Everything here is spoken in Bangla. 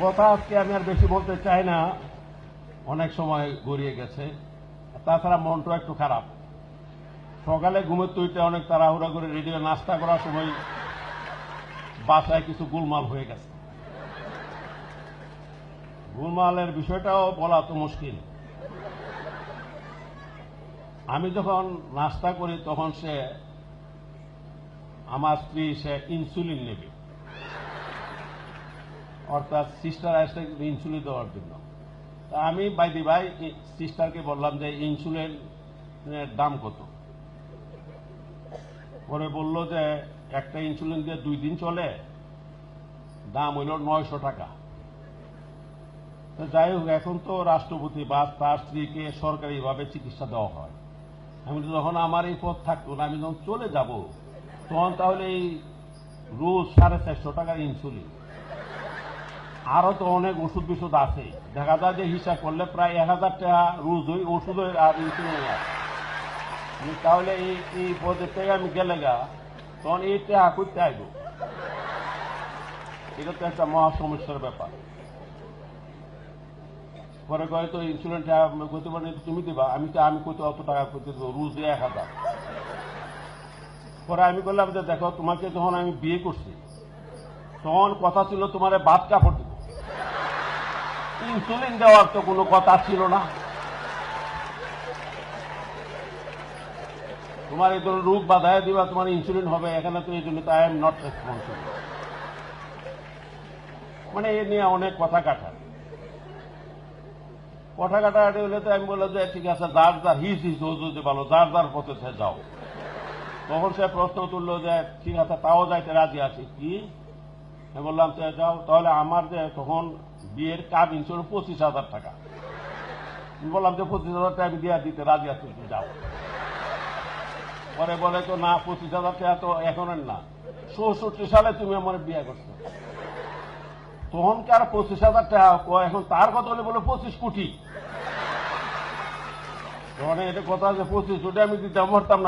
কথা আজকে আমি আর বেশি বলতে চাই না। অনেক সময় গড়িয়ে গেছে। তাছাড়া মনটা একটু খারাপ। সকালে ঘুমের তুইতে অনেক তাড়াহুড়া করে রেডিও নাস্তা করার সময় বাসায় কিছু গোলমাল হয়ে গেছে। গোলমালের বিষয়টাও বলা তো মুশকিল। আমি যখন নাস্তা করি তখন সে, আমার স্ত্রী সে ইনসুলিন নেবে। অর্থাৎ সিস্টার আসলে ইনসুলিন দেওয়ার জন্য। আমি বাইদি ভাই সিস্টারকে বললাম যে ইনসুলিনের দাম কত? পরে বলল যে, একটা ইনসুলিন দিয়ে দুই দিন চলে, দাম হইল নয়শো টাকা। যাই হোক, এখন তো রাষ্ট্রপতি বা তার স্ত্রীকে সরকারিভাবে চিকিৎসা দেওয়া হয়। আমি যখন আমার এই পথ থাকতো না, আমি যখন চলে যাব, তখন তাহলে এই রোজ সাড়ে চারশো টাকার ইনসুলিন আরও তো অনেক ওষুধ বিষুধ আছে। দেখা যায় যে হিসাব করলে প্রায় এক হাজার টাকা রোজ ওই ওষুধের আর তাহলে এই এই থেকে আমি গেলে গা। তখন এই টাকা করতে আইব। এটা তো একটা মহা সমস্যার ব্যাপার। পরে কয়ে তো ইন্স্যুরেন্স করতে পারি তুমি দিবা? আমি তো, আমি কইতে অত টাকা করতে দেবো রুজ এক হাজার। পরে আমি বললাম যে দেখো, তোমাকে যখন আমি বিয়ে করছি, তখন কথা ছিল তোমার বাদ কাপড় ইনসুলিন দেওয়ার তো কোনো কথা ছিল না। তোমার এই ধরনের রোগ বাধায় দিবা, তোমার ইনসুলিন হবে, এখানে তো এই জন্য তো আই এম নট রেসপন্সিবল মানে এ নিয়ে অনেক কথা কাটা। কথা কাটাকাটি হলে তো আমি বললাম যে, ঠিক আছে, যার যার হিস হিস যদি ভালো, যার যার পথে সে যাও। তখন সে প্রশ্ন তুললো যে, ঠিক আছে, তাও যাইতে রাজি আছি কি? আমি বললাম যে যাও, তাহলে আমার যে তখন বিয়ের কাজ ইন্স্যুরেন্স পঁচিশ হাজার টাকা। আমি বললাম যে পঁচিশ হাজার টাকা আমি দিয়ে দিতে রাজি আছি যাও। পরে বলে, তো না, পঁচিশ হাজার টাকা তো এখন না। চৌষট্টি সালে তুমি আমার বিয়ে করছ। তখন কি আর পঁচিশ হাজার টাকা? এখন তার কথা বলে বলে পঁচিশ কোটি। তখন এটা কথা যে পঁচিশ কোটি আমি দিতে পারতাম না।